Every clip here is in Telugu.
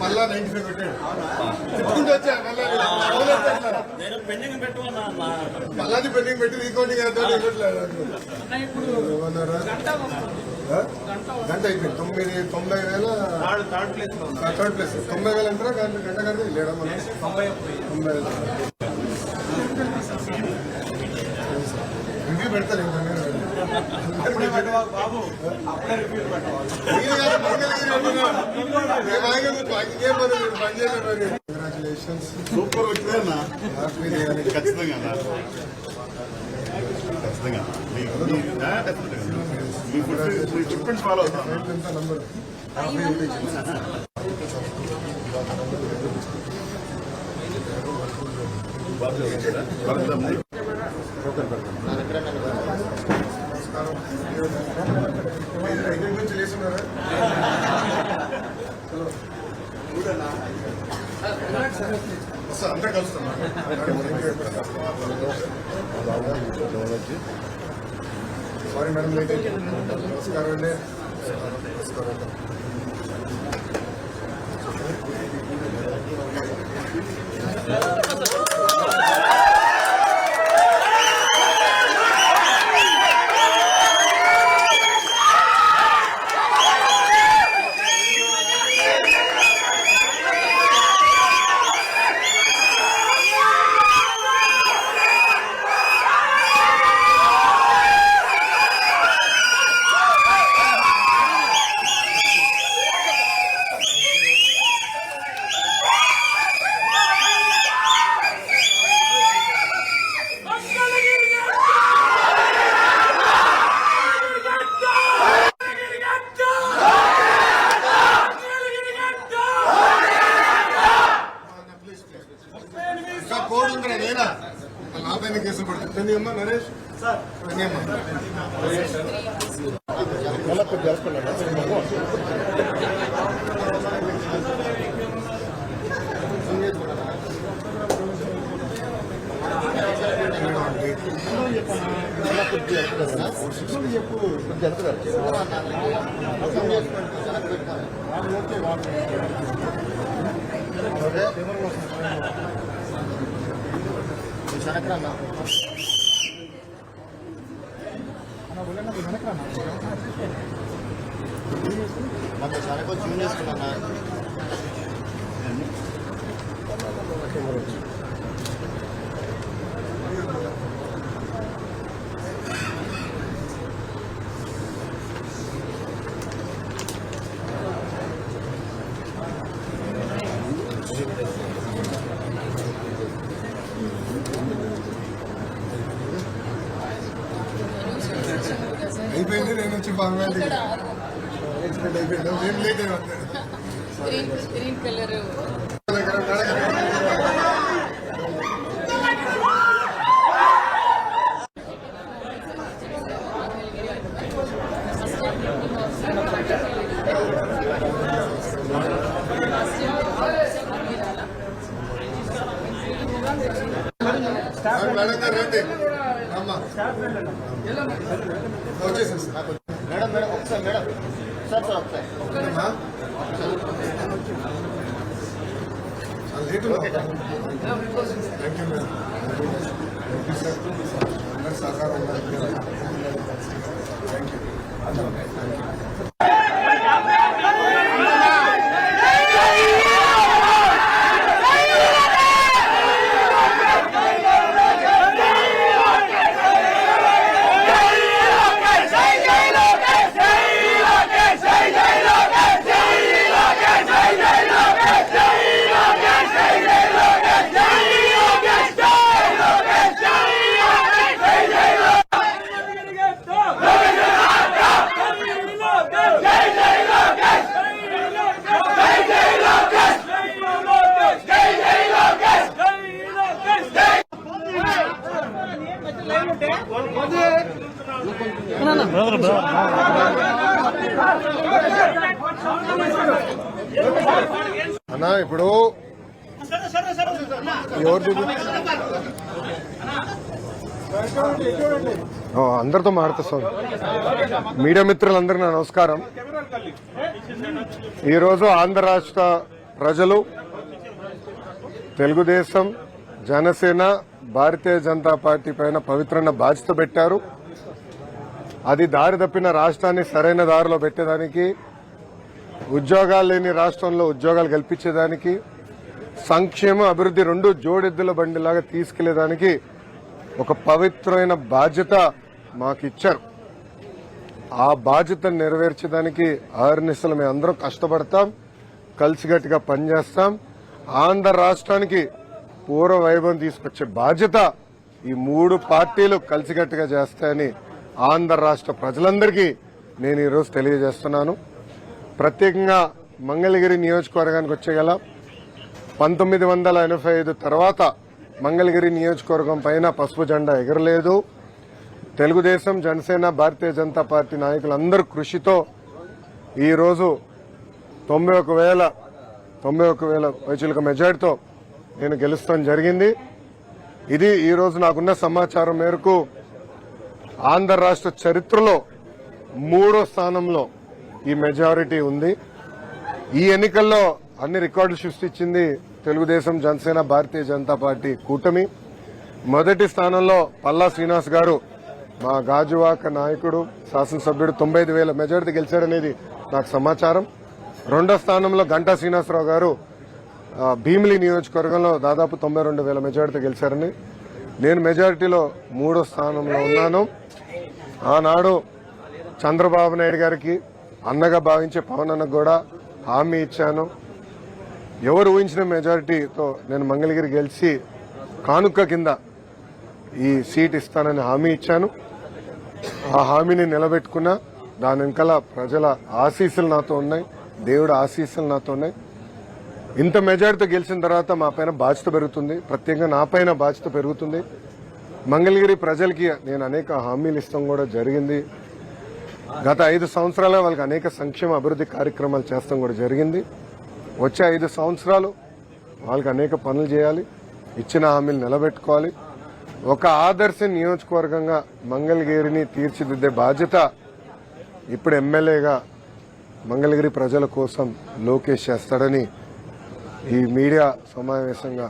పల్లా నైన్టీ ఫైవ్ పెట్టాడు తిట్టుకుంటూ వచ్చా పల్లా నేను పెండింగ్ పెట్టుకున్నా. పల్లాది పెండింగ్ పెట్టి రీకౌంటింగ్ ఇవ్వట్లేదు గంట అయిపోయింది. తొమ్మిది తొంభై వేల థర్డ్ ప్లేస్ థర్డ్ తొంభై వేలు అంటారా? గంట గంట గంట లేడా మనం? తొంభై తొంభై వేలు. రివ్యూ పెడతారు ఇంకా పెట్టవాలి బాబు. అప్పుడే రివ్యూ పెట్టవాలి. కంగ్రాచులేషన్స్ సూపర్ వచ్చిందన్నా. ఖచ్చితంగా అన్న. ఖచ్చితంగా. మీ- ఫాలో ఎంత సారీ మేడం లేట్ నమస్కారం అండి నమస్కారం ఇంకా నేనా నా పైన కేసులు పడుతుంది అమ్మా నరేష్? సార్. ఎన్ని అమ్మా మళ్ళీ కొద్దిగా బాగా ఎక్స్పెక్ట్ అయిపోయింది నేను లేట్ గ్రీన్ కలర్ మేడం గారు రండి అమ్మా వచ్చేసాను మేడం మేడం ఒకసారి మేడం. సార్ సార్ ఒకసారి. థ్యాంక్ యూ మేడం సహకారం అన్నా ఇప్పుడు అందరితో మాట్లాడుతాను మీడియా మిత్రులందరికీ నా నమస్కారం. ఈరోజు ఆంధ్ర రాష్ట్ర ప్రజలు తెలుగుదేశం జనసేన భారతీయ జనతా పార్టీ పైన పవిత్రన్న బాధ్యత పెట్టారు. అది దారి తప్పిన రాష్ట్రాన్ని సరైన దారిలో పెట్టేదానికి ఉద్యోగాలు లేని రాష్ట్రంలో ఉద్యోగాలు కల్పించేదానికి సంక్షేమ అభివృద్ధి రెండు జోడెద్దుల బండిలాగా తీసుకెళ్ళేదానికి ఒక పవిత్రమైన బాధ్యత మాకు ఇచ్చారు ఆ బాధ్యతను నెరవేర్చడానికి ఆరునిశలు మేము అందరం కష్టపడతాం కలిసిగట్టిగా పనిచేస్తాం. ఆంధ్ర రాష్ట్రానికి పూర్వ వైభవం తీసుకొచ్చే బాధ్యత ఈ మూడు పార్టీలు కలిసిగట్టుగా చేస్తాయని ఆంధ్ర రాష్ట్ర ప్రజలందరికీ నేను ఈరోజు తెలియజేస్తున్నాను. ప్రత్యేకంగా మంగళగిరి నియోజకవర్గానికి వచ్చేగల పంతొమ్మిది వందల ఎనభై ఐదు తర్వాత మంగళగిరి నియోజకవర్గం పైన పసుపు జెండా ఎగరలేదు. తెలుగుదేశం జనసేన భారతీయ జనతా పార్టీ నాయకులందరూ కృషితో ఈరోజు తొంభై ఒక వేల తొంభై ఒక వేల వైచులక మెజార్టీతో నేను గెలుస్తాం జరిగింది. ఇది ఈరోజు నాకున్న సమాచారం మేరకు ఆంధ్ర రాష్ట్ర చరిత్రలో మూడో స్థానంలో ఈ మెజారిటీ ఉంది. ఈ ఎన్నికల్లో అన్ని రికార్డులు సృష్టించింది తెలుగుదేశం జనసేన భారతీయ జనతా పార్టీ కూటమి. మొదటి స్థానంలో పల్లా శ్రీనివాస్ గారు మా గాజువాక నాయకుడు శాసనసభ్యుడు తొంభై ఐదు వేల మెజారిటీ గెలిచారనేది నాకు సమాచారం. రెండో స్థానంలో గంటా శ్రీనివాసరావు గారు భీమిలి నియోజకవర్గంలో దాదాపు తొంభై రెండు వేల మెజారిటీ గెలిచారని నేను మెజారిటీలో మూడో స్థానంలో ఉన్నాను. ఆనాడు చంద్రబాబు నాయుడు గారికి అన్నగా భావించే పవన్ అన్నకు కూడా హామీ ఇచ్చాను. ఎవరు ఊహించిన మెజారిటీతో నేను మంగళగిరి గెలిచి కానుక కింద ఈ సీట్ ఇస్తానని హామీ ఇచ్చాను. ఆ హామీని నిలబెట్టుకున్నా దాని వెనకాల ప్రజల ఆశీస్సులు నాతో ఉన్నాయి. దేవుడు ఆశీస్సులు నాతో ఉన్నాయి. ఇంత మెజారిటీతో గెలిచిన తర్వాత మా పైన బాధ్యత పెరుగుతుంది. ప్రత్యేకంగా నా పైన బాధ్యత పెరుగుతుంది. మంగళగిరి ప్రజలకి నేను అనేక హామీలు ఇస్తాం కూడా జరిగింది. గత ఐదు సంవత్సరాల వాళ్ళకి అనేక సంక్షేమ అభివృద్ధి కార్యక్రమాలు చేస్తాం కూడా జరిగింది. వచ్చే ఐదు సంవత్సరాలు వాళ్ళకి అనేక పనులు చేయాలి. ఇచ్చిన హామీలు నిలబెట్టుకోవాలి. ఒక ఆదర్శ నియోజకవర్గంగా మంగళగిరిని తీర్చిదిద్దే బాధ్యత ఇప్పుడు ఎమ్మెల్యేగా మంగళగిరి ప్రజల కోసం లోకేష్ చేస్తాడని ఈ మీడియా సమావేశంగా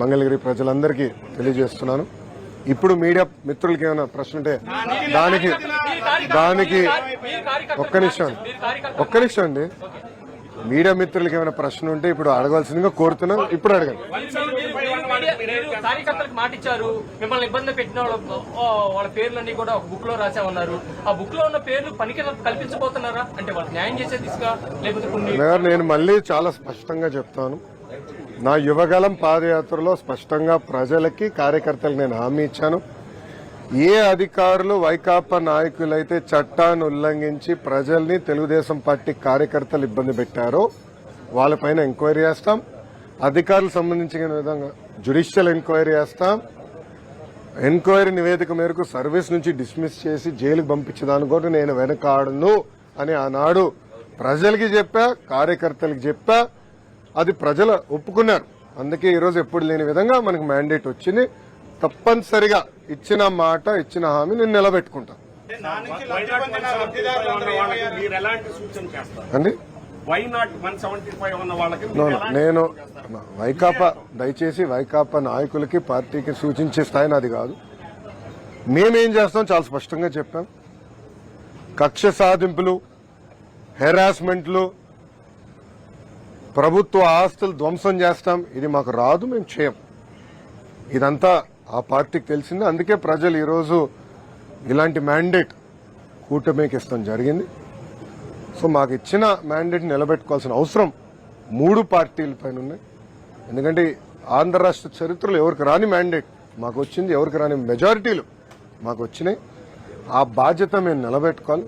మంగళగిరి ప్రజలందరికీ తెలియజేస్తున్నాను. ఇప్పుడు మీడియా మిత్రులకి ఏమైనా ప్రశ్న ఉంటే దానికి దానికి ఒక్క నిమిషం ఒక్క నిమిషం అండి. మీడియా మిత్రులకి ఏమైనా ప్రశ్న ఉంటే ఇప్పుడు అడగాల్సిందిగా కోరుతున్నాం. ఇప్పుడు అడగండి. కార్యకర్తలకు మాట ఇచ్చారు. మిమ్మల్ని ఇబ్బంది పెట్టిన వాళ్ళ వాళ్ళ పేర్లన్నీ కూడా ఒక బుక్లో రాసామన్నారు ఆ బుక్లో ఉన్న పేర్లు పనికి కల్పించబోతున్నారా? అంటే వాళ్ళకి న్యాయం చేసే దిశగా లేకపోతే నేను మళ్ళీ చాలా స్పష్టంగా చెప్తాను. నా యువగలం పాదయాత్రలో స్పష్టంగా ప్రజలకి కార్యకర్తలకు నేను హామీ ఇచ్చాను. ఏ అధికారులు వైకాపా నాయకులైతే చట్టాన్ని ఉల్లంఘించి ప్రజల్ని తెలుగుదేశం పార్టీ కార్యకర్తలు ఇబ్బంది పెట్టారో వాళ్ళపైన ఎంక్వైరీ చేస్తాం. అధికారులకు సంబంధించిన విధంగా జ్యుడిషియల్ ఎంక్వైరీ చేస్తాం. ఎంక్వైరీ నివేదిక మేరకు సర్వీస్ నుంచి డిస్మిస్ చేసి జైలుకు పంపించేదాని కూడా నేను వెనకాడను అని ఆనాడు ప్రజలకి చెప్పా కార్యకర్తలకు చెప్పా. అది ప్రజలు ఒప్పుకున్నారు. అందుకే ఈరోజు ఎప్పుడు లేని విధంగా మనకు మ్యాండేట్ వచ్చింది. తప్పనిసరిగా ఇచ్చిన మాట ఇచ్చిన హామీ నేను నిలబెట్టుకుంటాను అండి? నేను? వైకాపా దయచేసి వైకాపా నాయకులకి పార్టీకి సూచించే స్థాయి నాది కాదు. మేమేం చేస్తాం? చాలా స్పష్టంగా చెప్పాం. కక్ష సాధింపులు హెరాస్మెంట్లు ప్రభుత్వ ఆస్తులు ధ్వంసం చేస్తాం. ఇది మాకు రాదు మేము చేయం. ఇదంతా ఆ పార్టీకి తెలిసింది. అందుకే ప్రజలు ఈరోజు ఇలాంటి మ్యాండేట్ కూటమికి ఇస్తాం జరిగింది. సో మాకు ఇచ్చిన మ్యాండేట్ నిలబెట్టుకోవాల్సిన అవసరం మూడు పార్టీల పైన ఉన్నాయి ఎందుకంటే ఆంధ్ర రాష్ట్ర చరిత్రలో ఎవరికి రాని మ్యాండేట్ మాకు వచ్చింది ఎవరికి రాని మెజారిటీలు మాకు వచ్చినాయి. ఆ బాధ్యత మేము నిలబెట్టుకోవాలి.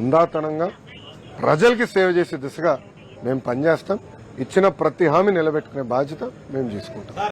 ఉందాతనంగా ప్రజలకి సేవ చేసే దిశగా మేము పనిచేస్తాం. ఇచ్చిన ప్రతి హామీ నిలబెట్టుకునే బాధ్యత మేము తీసుకుంటాం.